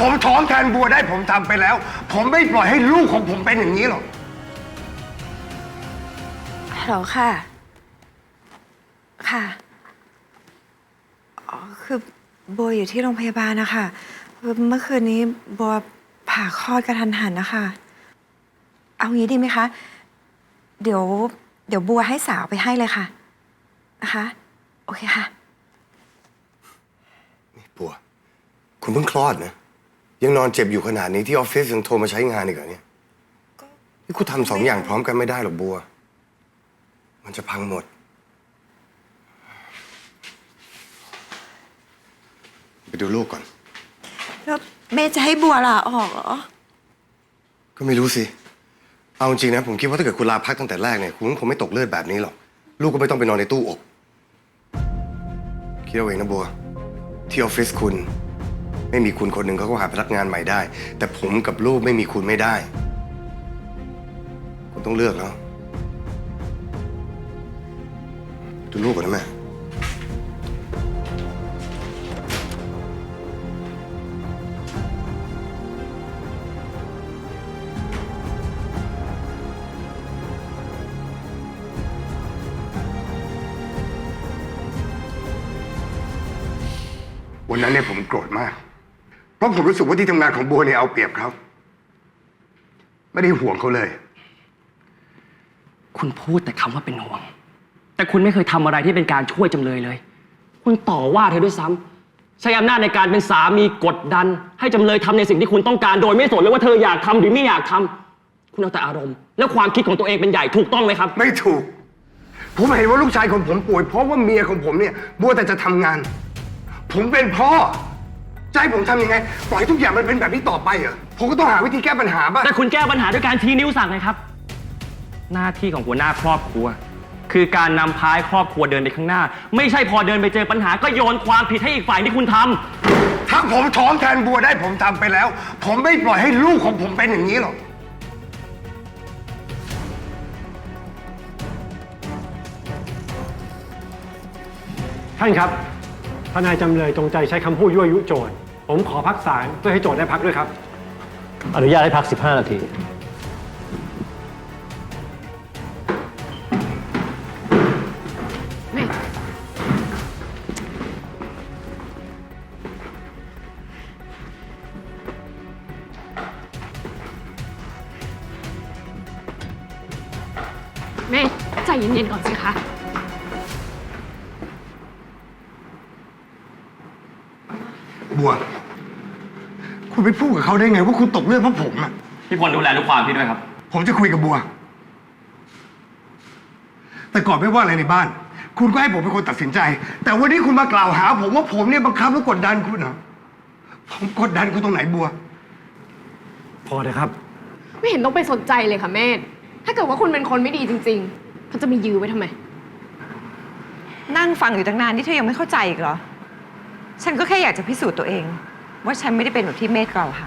ผมท้องแทนบัวได้ผมทำไปแล้ว ผมไม่ปล่อยให้ลูกของผมเป็นอย่างนี้หรอก ฮัลโหลค่ะ ค่ะ อ๋อ คือบัวอยู่ที่โรงพยาบาลนะคะคือเมื่อคืนนี้บัวผ่าคลอดกระทันหันนะคะ เอางี้ดีไหมคะ เดี๋ยว เดี๋ยวบัวให้สาวไปให้เลยค่ะ นะคะ โอเคค่ะบัว คุณเพิ่งคลอดนะ ยังนอนเจ็บอยู่ขนาดนี้ที่ออฟฟิศยังโทรมาใช้งานอีกเหรอเนี่ยนี่คุณทำสองอย่างพร้อมกันไม่ได้หรอกบัว มันจะพังหมด ไปดูลูกก่อน แล้วเมย์จะให้บัวลาออกเหรอ ก็ไม่รู้สิ เอาจริงนะ ผมคิดว่าถ้าเกิดคุณลาพักตั้งแต่แรกเนี่ยคุณคงไม่ตกเลือดแบบนี้หรอก ลูกก็ไม่ต้องไปนอนในตู้อบ คิดเอาเองนะบัว ที่ออฟฟิศคุณ ไม่มีคุณคนหนึ่งเขาก็หาพนักงานใหม่ได้ แต่ผมกับลูกไม่มีคุณไม่ได้ คุณต้องเลือกแล้วดูลูกก่อนนะแม่วันนั้นเนี่ยผมโกรธมาก เพราะผมรู้สึกว่าที่ทำงานของบัวเนี่ยเอาเปรียบเขาไม่ได้ห่วงเขาเลย คุณพูดแต่คำว่าเป็นห่วง แต่คุณไม่เคยทำอะไรที่เป็นการช่วยจำเลยเลย คุณต่อว่าเธอด้วยซ้ำใช้อำนาจในการเป็นสามีกดดัน ให้จำเลยทำในสิ่งที่คุณต้องการโดยไม่สนเลยว่าเธออยากทำหรือไม่อยากทำคุณเอาแต่อารมณ์ และความคิดของตัวเองเป็นใหญ่ถูกต้องไหมครับ ไม่ถูก ผมเห็นว่าลูกชายของผมป่วย เพราะว่าเมียของผมเนี่ยบัวแต่จะทำงาน ผมเป็นพ่อ จะให้ผมทำยังไง ปล่อยทุกอย่างมันเป็นแบบนี้ต่อไปเหรอ ผมก็ต้องหาวิธีแก้ปัญหาบ้าง แต่คุณแก้ปัญหาด้วยการชี้นิ้วสั่งไงครับ หน้าที่ของหัวหน้าครอบครัว คือการนำพาให้ครอบครัวเดินไปข้างหน้า ไม่ใช่พอเดินไปเจอปัญหาก็โยนความผิดให้อีกฝ่ายที่คุณทำถ้าผมท้องแทนบัวได้ผมทำไปแล้ว ผมไม่ปล่อยให้ลูกของผมเป็นอย่างนี้หรอก ท่านครับ ทนายจำเลยจงใจใช้คำพูดยั่วยุโจทย์ ผมขอพักศาลเพื่อให้โจทย์ได้พักด้วยครับ อนุญาตให้พัก 15 นาที แม่ใจเย็นๆก่อนสิคะ บัว คุณไปพูดกับเขาได้ไง ว่าคุณตกเลือดเพราะผมอะพี่พลดูแลลูกความพี่ด้วยครับ ผมจะคุยกับบัว แต่ก่อนไม่ว่าอะไรในบ้าน คุณก็ให้ผมเป็นคนตัดสินใจ แต่วันนี้คุณมากล่าวหา ผมว่าผมเนี่ยบังคับและกดดันคุณเหรอผมกดดันคุณตรงไหนบัว พอเลยครับ ไม่เห็นต้องไปสนใจเลยค่ะเมธถ้าเกิดว่าคุณเป็นคนไม่ดีจริงๆเขาจะมียื้อไว้ทำไม นั่งฟังอยู่ตั้งนานนี่เธอยังไม่เข้าใจอีกเหรอ ฉันก็แค่อยากจะพิสูจน์ตัวเอง ว่าฉันไม่ได้เป็นแบบที่เมธกล่าวหา